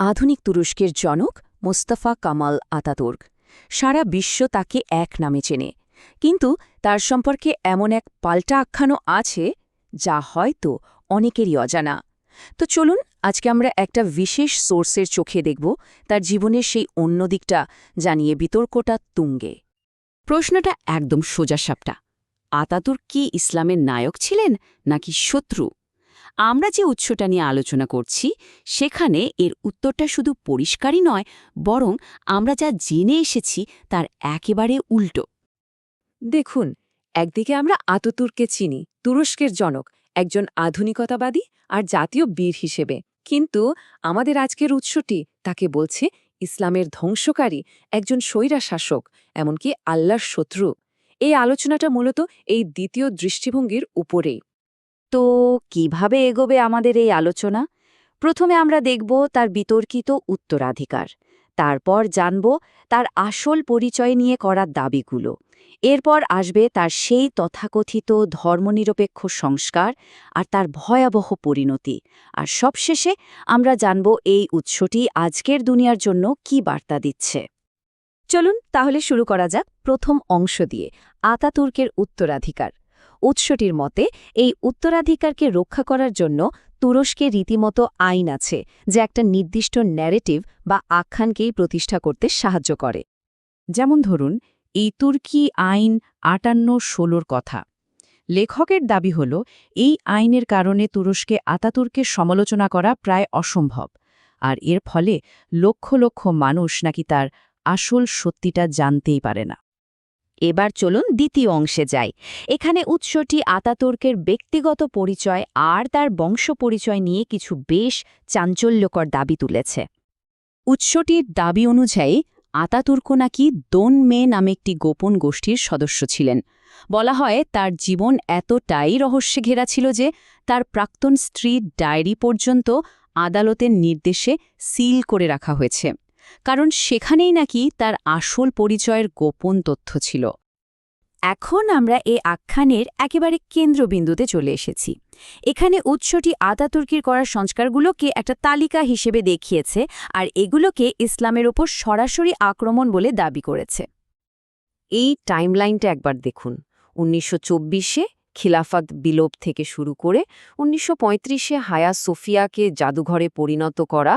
আধুনিক তুরস্কের জনক মোস্তফা কামাল আতাতুর্ক। সারা বিশ্ব তাকে এক নামে চেনে। কিন্তু তার সম্পর্কে এমন এক পাল্টা আখ্যানও আছে, যা হয়তো অনেকেরই অজানা। তো চলুন, আজকে আমরা একটা বিশেষ সোর্সের চোখে দেখব তার জীবনের সেই অন্য দিকটা জানিয়ে বিতর্কটা তুঙ্গে। প্রশ্নটা একদম সোজাসাপটা। আতাতুর কি ইসলামের নায়ক ছিলেন নাকি শত্রু? আমরা যে উৎসটা নিয়ে আলোচনা করছি, সেখানে এর উত্তরটা শুধু পরিষ্কারই নয়, বরং আমরা যা জেনে এসেছি তার একেবারে উল্টো। দেখুন, একদিকে আমরা আততুর্কে চিনি, তুরস্কের জনক, একজন আধুনিকতাবাদী আর জাতীয় বীর হিসেবে। কিন্তু আমাদের আজকের উৎসটি তাকে বলছে ইসলামের ধ্বংসকারী, একজন স্বৈরা শাসক এমনকি আল্লাহর শত্রু। এই আলোচনাটা মূলত এই দ্বিতীয় দৃষ্টিভঙ্গির উপরেই। তো কীভাবে এগোবে আমাদের এই আলোচনা? প্রথমে আমরা দেখব তার বিতর্কিত উত্তরাধিকার। তারপর জানব তার আসল পরিচয় নিয়ে করার দাবিগুলো। এরপর আসবে তার সেই তথাকথিত ধর্মনিরপেক্ষ সংস্কার আর তার ভয়াবহ পরিণতি। আর সবশেষে আমরা জানব এই উৎসটি আজকের দুনিয়ার জন্য কি বার্তা দিচ্ছে। চলুন তাহলে শুরু করা যাক প্রথম অংশ দিয়ে, আতাতুর্কের উত্তরাধিকার। উৎসটির মতে, এই উত্তরাধিকারকে রক্ষা করার জন্য তুরস্কে রীতিমতো আইন আছে, যা একটা নির্দিষ্ট ন্যারেটিভ বা আখ্যানকেই প্রতিষ্ঠা করতে সাহায্য করে। যেমন ধরুন, এই তুর্কি আইন আটান্ন ষোলোর কথা। লেখকের দাবি হল, এই আইনের কারণে তুরস্কে আতাতুর্কের সমালোচনা করা প্রায় অসম্ভব, আর এর ফলে লক্ষ লক্ষ মানুষ নাকি তার আসল সত্যিটা জানতেই পারে না। এবার চলুন দ্বিতীয় অংশে যাই। এখানে উৎসটি আতাতুর্কের ব্যক্তিগত পরিচয় আর তার বংশ পরিচয় নিয়ে কিছু বেশ চাঞ্চল্যকর দাবি তুলেছে। উৎসটির দাবি অনুযায়ী আতাতুর্ক নাকি দোন মে নামে একটি গোপন গোষ্ঠীর সদস্য ছিলেন। বলা হয় তার জীবন এতটাই রহস্যে ঘেরা ছিল যে তার প্রাক্তন স্ত্রীর ডায়েরি পর্যন্ত আদালতের নির্দেশে সিল করে রাখা হয়েছে। কারণ সেখানেই নাকি তার আসল পরিচয়ের গোপন তথ্য ছিল। এখন আমরা এ আখ্যানের একেবারে কেন্দ্রবিন্দুতে চলে এসেছি। এখানে উৎসটি আতাতুর্কির করার সংস্কারগুলোকে একটা তালিকা হিসেবে দেখিয়েছে আর এগুলোকে ইসলামের ওপর সরাসরি আক্রমণ বলে দাবি করেছে। এই টাইমলাইনটা একবার দেখুন। উনিশশো চব্বিশে খিলাফত বিলোপ থেকে শুরু করে উনিশশো পঁয়ত্রিশে হায়া সোফিয়াকে জাদুঘরে পরিণত করা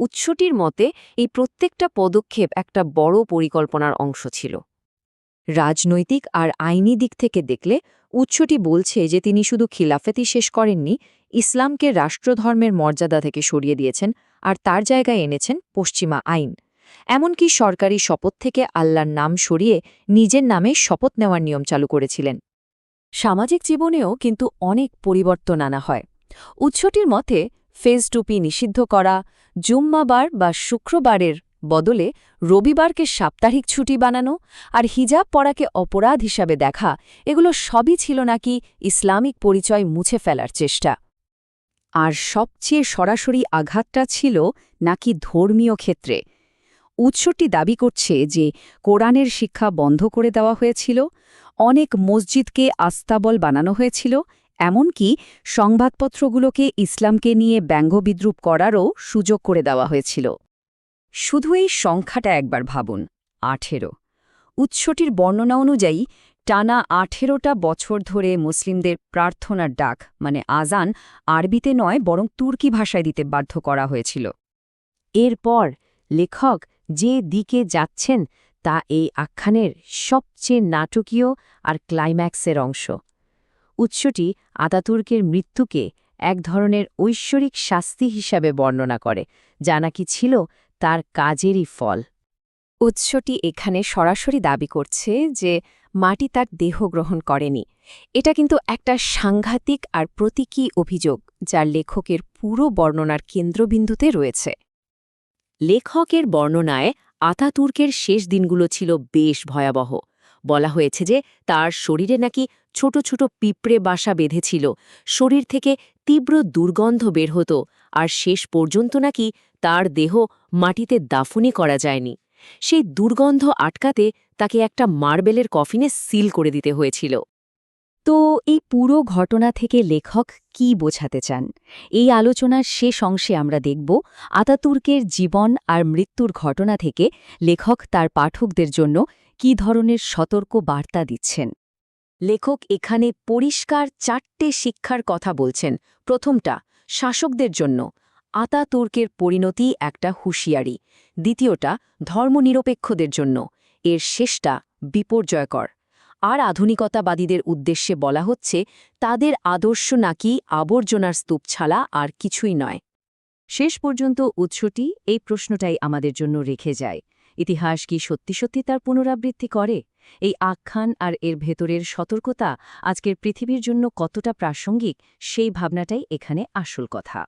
উৎসটির মতে এই প্রত্যেকটা পদক্ষেপ একটা বড় পরিকল্পনার অংশ ছিল। রাজনৈতিক আর আইনি দিক থেকে দেখলে উৎসটি বলছে যে তিনি শুধু খিলাফেতই শেষ করেননি, ইসলামকে রাষ্ট্রধর্মের মর্যাদা থেকে সরিয়ে দিয়েছেন আর তার জায়গায় এনেছেন পশ্চিমা আইন। এমনকি সরকারি শপথ থেকে আল্লাহর নাম সরিয়ে নিজের নামে শপথ নেওয়ার নিয়ম চালু করেছিলেন। সামাজিক জীবনেও কিন্তু অনেক পরিবর্তন আনা হয়। উৎসটির মতে, ফেস টুপি নিষিদ্ধ করা, জুম্মাবার বা শুক্রবারের বদলে রবিবারকে সাপ্তাহিক ছুটি বানানো আর হিজাব পরাকে অপরাধ হিসাবে দেখা, এগুলো সবই ছিল নাকি ইসলামিক পরিচয় মুছে ফেলার চেষ্টা। আর সবচেয়ে সরাসরি আঘাতটা ছিল নাকি ধর্মীয় ক্ষেত্রে। উৎসটি দাবি করছে যে কোরআনের শিক্ষা বন্ধ করে দেওয়া হয়েছিল, অনেক মসজিদকে আস্তাবল বানানো হয়েছিল, এমনকি সংবাদপত্রগুলোকে ইসলামকে নিয়ে ব্যঙ্গবিদ্রুপ করারও সুযোগ করে দেওয়া হয়েছিল। শুধু এই সংখ্যাটা একবার ভাবুন, আঠেরো। উৎসটির বর্ণনা অনুযায়ী, টানা আঠেরোটা বছর ধরে মুসলিমদের প্রার্থনার ডাক মানে আজান, আরবিতে নয়, বরং তুর্কি ভাষায় দিতে বাধ্য করা হয়েছিল। এরপর লেখক যে দিকে যাচ্ছেন তা এই আখ্যানের সবচেয়ে নাটকীয় আর ক্লাইম্যাক্সের অংশ। উৎসটি আতাতুর্কের মৃত্যুকে এক ধরনের ঐশ্বরিক শাস্তি হিসাবে বর্ণনা করে, যা নাকি ছিল তার কাজেরই ফল। উৎসটি এখানে সরাসরি দাবি করছে যে মাটি তার দেহ গ্রহণ করেনি। এটা কিন্তু একটা সাংঘাতিক আর প্রতীকী অভিযোগ, যার লেখকের পুরো বর্ণনার কেন্দ্রবিন্দুতে রয়েছে। লেখকের বর্ণনায় আতাতুর্কের শেষ দিনগুলো ছিল বেশ ভয়াবহ। বলা হয়েছে যে তার শরীরে নাকি ছোট ছোট পিঁপড়ে বাসা বেঁধেছিল, শরীর থেকে তীব্র দুর্গন্ধ বের হতো, আর শেষ পর্যন্ত নাকি তার দেহ মাটিতে দাফনি করা যায়নি। সেই দুর্গন্ধ আটকাতে তাকে একটা মার্বেলের কফিনে সিল করে দিতে হয়েছিল। তো এই পুরো ঘটনা থেকে লেখক কি বোঝাতে চান? এই আলোচনার শেষ অংশে আমরা দেখব আতাতুর্কের জীবন আর মৃত্যুর ঘটনা থেকে লেখক তার পাঠকদের জন্য কী ধরনের সতর্ক বার্তা দিচ্ছেন। লেখক এখানে পরিষ্কার চারটে শিক্ষার কথা বলছেন। প্রথমটা, শাসকদের জন্য। আতাতুর্কের পরিণতি একটা হুঁশিয়ারি। দ্বিতীয়টা, ধর্মনিরপেক্ষদের জন্য। এর শেষটা, বিপর্যয়কর। আর আধুনিকতাবাদীদের উদ্দেশ্যে বলা হচ্ছে, তাদের আদর্শ নাকি আবর্জনার স্তূপ ছাড়া আর কিছুই নয়। শেষ পর্যন্ত উৎসটি এই প্রশ্নটাই আমাদের জন্য রেখে যায়। ইতিহাস কি সত্যি সত্যি তার পুনরাবৃত্তি করে? এই আখ্যান আর এর ভেতরের সতর্কতা আজকের পৃথিবীর জন্য কতটা প্রাসঙ্গিক, সেই ভাবনাটাই এখানে আসল কথা।